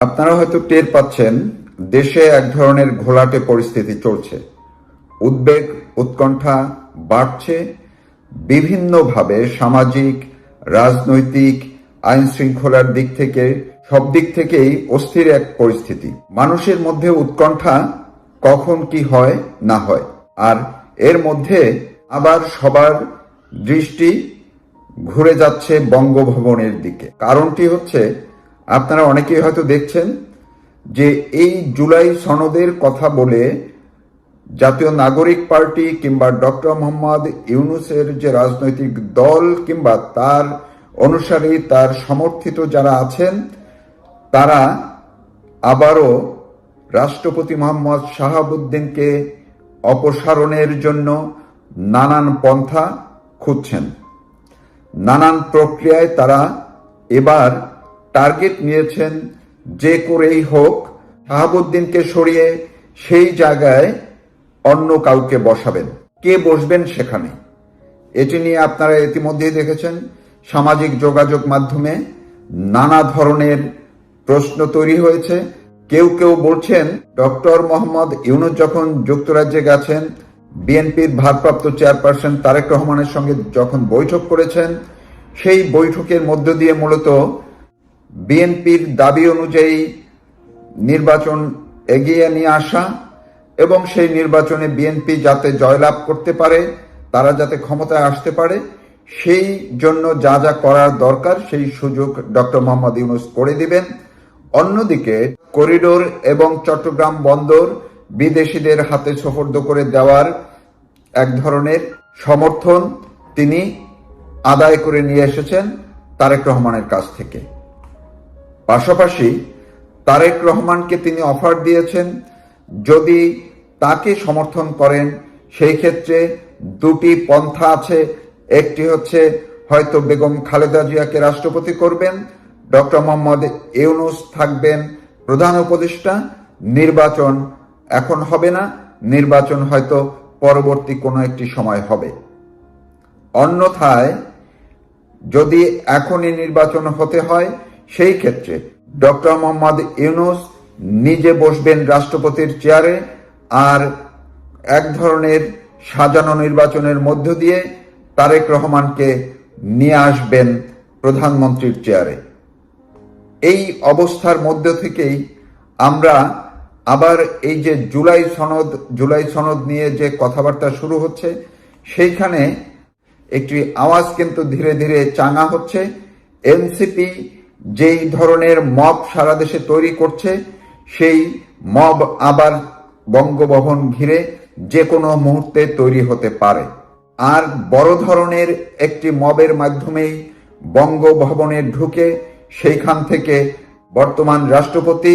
আপনারা হয়তো টের পাচ্ছেন, দেশে এক ধরনের ঘোলাটে পরিস্থিতি চলছে। উদ্বেগ, উৎকণ্ঠা বাড়ছে। বিভিন্নভাবে সামাজিক, রাজনৈতিক আইন শৃঙ্খলার দিক থেকে, সব দিক থেকেই অস্থির এক পরিস্থিতি। মানুষের মধ্যে উৎকণ্ঠা কখন কি হয়, না হয়। আর এর মধ্যে আবার সবার দৃষ্টি ঘুরে যাচ্ছে বঙ্গভবনের দিকে। কারণটি হচ্ছে আপনারা অনেকেই হয়তো দেখছেন যে এই জুলাই সনদের কথা বলে জাতীয় নাগরিক পার্টি কিংবা ডক্টর মোহাম্মদ ইউনুসের যে রাজনৈতিক দল কিংবা তার অনুসারী, তার সমর্থিত যারা আছেন, তারা আবারও রাষ্ট্রপতি মোহাম্মদ শাহাবুদ্দিনকে অপসারণের জন্য নানান পন্থা খুঁজছেন। নানান প্রক্রিয়ায় তারা এবার টার্গেট নিয়েছেন যে করেই হোক, শাহাবুদ্দিনকে সরিয়ে সেই জায়গায় অন্য কাউকে বসাবেন। কে বসবেন সেখানে? এটি নিয়ে আপনারা ইতিমধ্যেই দেখেছেন সামাজিক যোগাযোগ মাধ্যমে নানা ধরনের প্রশ্ন তৈরি হয়েছে। কেউ কেউ বলছেন, ডক্টর মোহাম্মদ ইউনুস যখন যুক্তরাজ্যে গেছেন, বিএনপির ভারপ্রাপ্ত চেয়ারপারসন তারেক রহমানের সঙ্গে যখন বৈঠক করেছেন, সেই বৈঠকের মধ্য দিয়ে মূলত বিএনপির দাবি অনুযায়ী নির্বাচন এগিয়ে নিয়ে আসা এবং সেই নির্বাচনে বিএনপি যাতে জয়লাভ করতে পারে, তারা যাতে ক্ষমতায় আসতে পারে, সেই জন্য যা যা করার দরকার সেই সুযোগ ডক্টর মোহাম্মদ ইউনুস করে দিবেন। অন্যদিকে করিডোর এবং চট্টগ্রাম বন্দর বিদেশিদের হাতে সোপর্দ করে দেওয়ার এক ধরনের সমর্থন তিনি আদায় করে নিয়ে এসেছেন তারেক রহমানের কাছ থেকে। পাশাপাশি তারেক রহমানকে তিনি অফার দিয়েছেন, যদি তাকে সমর্থন করেন, সেই ক্ষেত্রে দুটি পন্থা আছে। একটি হচ্ছে, হয়তো বেগম খালেদা জিয়াকে রাষ্ট্রপতি করবেন, ডক্টর মোহাম্মদ ইউনুস থাকবেন প্রধান উপদেষ্টা। নির্বাচন এখন হবে না, নির্বাচন হয়তো পরবর্তী কোনো একটি সময় হবে। অন্যথায়, যদি এখনই নির্বাচন হতে হয় সেই ক্ষেত্রে ডক্টর মোহাম্মদ ইউনুস নিজে বসবেন রাষ্ট্রপতির চেয়ারে আর এক ধরনের সাজানো নির্বাচনের মধ্য দিয়ে তারেক রহমানকে নিয়ে আসবেন প্রধানমন্ত্রীর চেয়ারে। এই অবস্থার মধ্য থেকেই আমরা আবার এই যে জুলাই সনদ জুলাই সনদ নিয়ে যে কথাবার্তা শুরু হচ্ছে, সেইখানে একটি আওয়াজ কিন্তু ধীরে ধীরে চাঙা হচ্ছে। এনসিপি যেই ধরনের মব সারা দেশে তৈরি করছে, সেই মব আবার বঙ্গভবন ঘিরে যে কোনো মুহূর্তে তৈরি হতে পারে। আর বড় ধরনের একটি মবের মাধ্যমেই বঙ্গভবনে ঢুকে সেইখান থেকে বর্তমান রাষ্ট্রপতি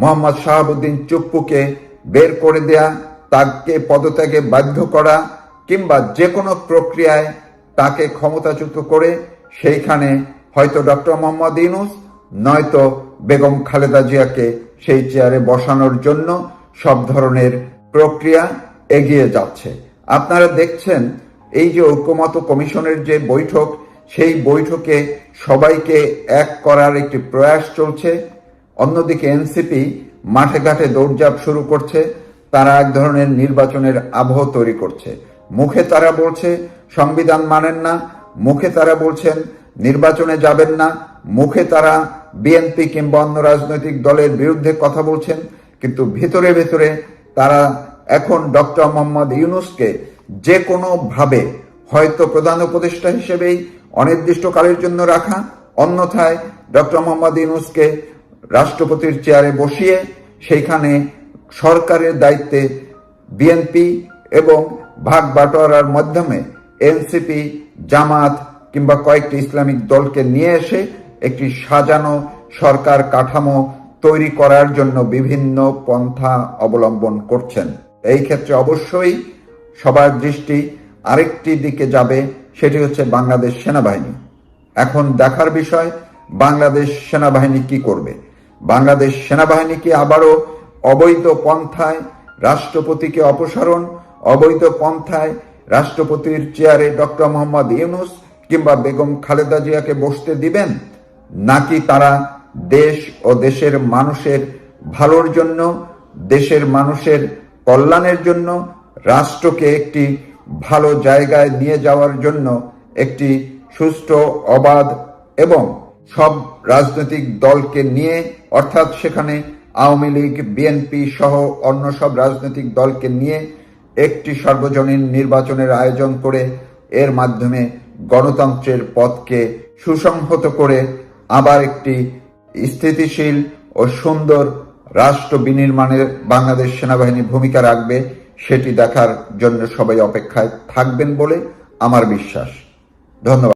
মোহাম্মদ শাহাবুদ্দিন চুপ্পুকে বের করে দেয়া, তাকে পদত্যাগে বাধ্য করা, কিংবা যে কোনো প্রক্রিয়ায় তাকে ক্ষমতাচ্যুত করে সেইখানে হয়তো ডক্টর মোহাম্মদ ইউনুস, নয়তো বেগম খালেদা জিয়াকে সেই চেয়ারে বসানোর জন্য সব ধরনের প্রক্রিয়া এগিয়ে যাচ্ছে। আপনারা দেখছেন, এই যে ঐক্যমত কমিশনের যে বৈঠক, সেই বৈঠকে সবাইকে এক করার একটি প্রয়াস চলছে। অন্যদিকে এনসিপি মাঠে ঘাটে দৌড়ঝাঁপ শুরু করছে, তারা এক ধরনের নির্বাচনের আবহ তৈরি করছে। মুখে তারা বলছে, সংবিধান মানেন না। মুখে তারা বলছেন নির্বাচনে যাবেন না। মুখে তারা বিএনপি কিংবা অন্য রাজনৈতিক দলের বিরুদ্ধে কথা বলছেন, কিন্তু ভিতরে ভেতরে তারা এখন ডক্টর মোহাম্মদ ইউনুসকে যে কোনো ভাবে হয়তো প্রধান উপদেষ্টা হিসেবেই অনির্দিষ্টকালের জন্য রাখা, অন্যথায় ডক্টর মোহাম্মদ ইউনুসকে রাষ্ট্রপতির চেয়ারে বসিয়ে সেইখানে সরকারের দায়িত্বে বিএনপি এবং ভাগ বাটোয়ারার মাধ্যমে এনসিপি জামাত কিংবা কয়েকটি ইসলামিক দলকে নিয়ে এসে একটি সাজানো সরকার কাঠামো তৈরি করার জন্য বিভিন্ন পন্থা অবলম্বন করছেন। এই ক্ষেত্রে অবশ্যই সবার দৃষ্টি আরেকটি দিকে যাবে, সেটি হচ্ছে বাংলাদেশ সেনাবাহিনী। এখন দেখার বিষয়, বাংলাদেশ সেনাবাহিনী কি করবে? বাংলাদেশ সেনাবাহিনী কি আবারও অবৈধ পন্থায় রাষ্ট্রপতিকে অপসারণ, অবৈধ পন্থায় রাষ্ট্রপতির চেয়ারে ডক্টর মোহাম্মদ ইউনুস কিংবা বেগম খালেদা জিয়াকে বসতে দিবেন, নাকি তারা দেশ ও দেশের মানুষের ভালোর জন্য, দেশের মানুষের কল্যাণের জন্য, রাষ্ট্রকে একটি ভালো জায়গায় নিয়ে যাওয়ার জন্য একটি সুষ্ঠু, অবাধ এবং সব রাজনৈতিক দলকে নিয়ে, অর্থাৎ সেখানে আওয়ামী লীগ, বিএনপি সহ অন্য সব রাজনৈতিক দলকে নিয়ে একটি সর্বজনীন নির্বাচনের আয়োজন করে এর মাধ্যমে গণতন্ত্রের পথকে সুসংহত করে আবার একটি স্থিতিশীল ও সুন্দর রাষ্ট্র বিনির্মাণে বাংলাদেশ সেনাবাহিনী ভূমিকা রাখবে, সেটি দেখার জন্য সবাই অপেক্ষায় থাকবেন বলে আমার বিশ্বাস। ধন্যবাদ।